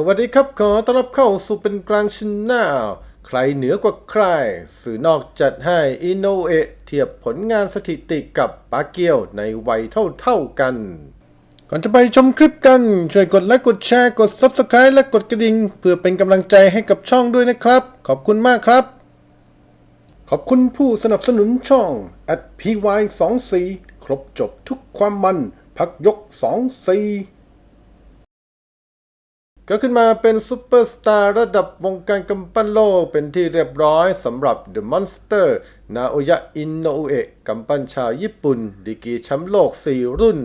สวัสดีครับ ขอต้อนรับเข้าสู่เป็นกลางชินแนลใครเหนือกว่าใคร สื่อนอกจัดให้อินโนเอเทียบผลงานสถิติกับปาเกียวในวัยเท่าๆกัน ก่อนจะไปชมคลิปกัน ช่วยกดไลค์กดแชร์กด Subscribe และกดกระดิ่ง เพื่อเป็นกำลังใจให้กับช่องด้วยนะครับ ขอบคุณมากครับ ขอบคุณผู้สนับสนุนช่อง at py 2 4ครบจบทุกความมัน พักยก 2 4 ก็ขึ้นมาเป็นซูเปอร์สตาร์ระดับวงการกำปั้นโลกเป็นที่เรียบร้อยสำหรับ The Monster นาโอยะอินโนเอะกำปั้นชาวญี่ปุ่น ดีกีแชมป์โลก 4 รุ่น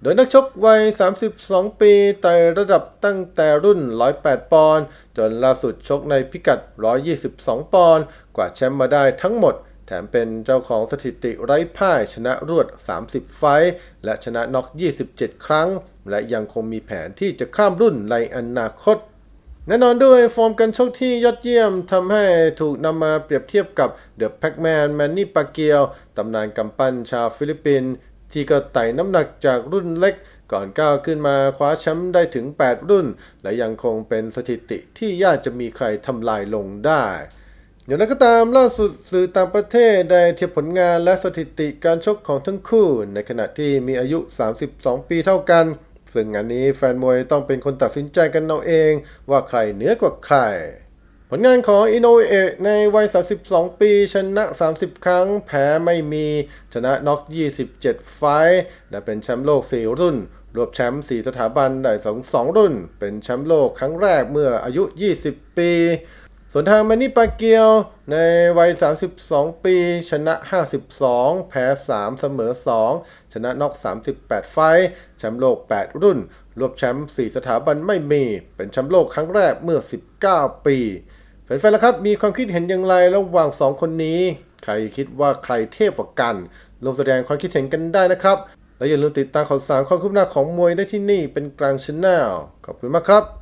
โดยนักชกวัย 32 ปีไต่ระดับตั้งแต่รุ่น 108 ปอนด์จนล่าสุดชกในพิกัด 122 ปอนด์กว่าแชมป์มาได้ทั้งหมด แถมเป็นเจ้าของสถิติไร้พ่ายชนะรวด 30 ไฟท์และชนะน็อก 27 ครั้ง และยังคงมีแผนที่จะข้ามรุ่นในอนาคตแน่นอนด้วยฟอร์มการชกที่ยอดเยี่ยมทำให้ถูกนำมาเปรียบเทียบกับเดอะแพ็กแมนแมนนี่ปาเกียวตำนานกำปั้นชาวฟิลิปปินส์ที่ก็ไต่น้ำหนักจากรุ่นเล็กก่อนก้าวขึ้นมาคว้าแชมป์ได้ถึง 8 รุ่น และยังคงเป็นสถิติที่ยากจะมีใครทำลายลงได้ อย่างไรก็ตามล่าสุดสื่อต่างประเทศได้เทียบผลงานและสถิติการชกของทั้งคู่ ในขณะที่มีอายุ 32 ปีเท่ากัน ซึ่งงานนี้แฟนมวยต้องเป็นคนตัดสินใจกันเอาเอง ว่าใครเหนือกว่าใคร ผลงานของอินโนเอะในวัย 32 ปี ชนะ 30 ครั้ง แพ้ไม่มี ชนะน็อก 27 ไฟท์และเป็นแชมป์โลก 4 รุ่น รวบแชมป์ 4 สถาบันได้สองสองรุ่น เป็นแชมป์โลกครั้งแรกเมื่ออายุ 20 ปี ส่วนทางแมนนี่ปาเกียวในวัย 32 ปี ชนะ 52 แพ้ 3 เสมอ 2 ชนะนอก 38 ไฟแชมป์โลก 8 รุ่น รวบแชมป์ 4 สถาบันไม่มี เป็นแชมป์โลกครั้งแรกเมื่อ 19 ปี แฟนๆแล้วครับ มีความคิดเห็นอย่างไรระหว่าง 2 คนนี้ ใครคิดว่าใครเทพกว่ากันลงแสดงความคิดเห็นกันได้นะครับ และอย่าลืมติดตามข่าวสารความคืบหน้าของมวยได้ที่นี่เป็นกลางชแนลขอบคุณมากครับ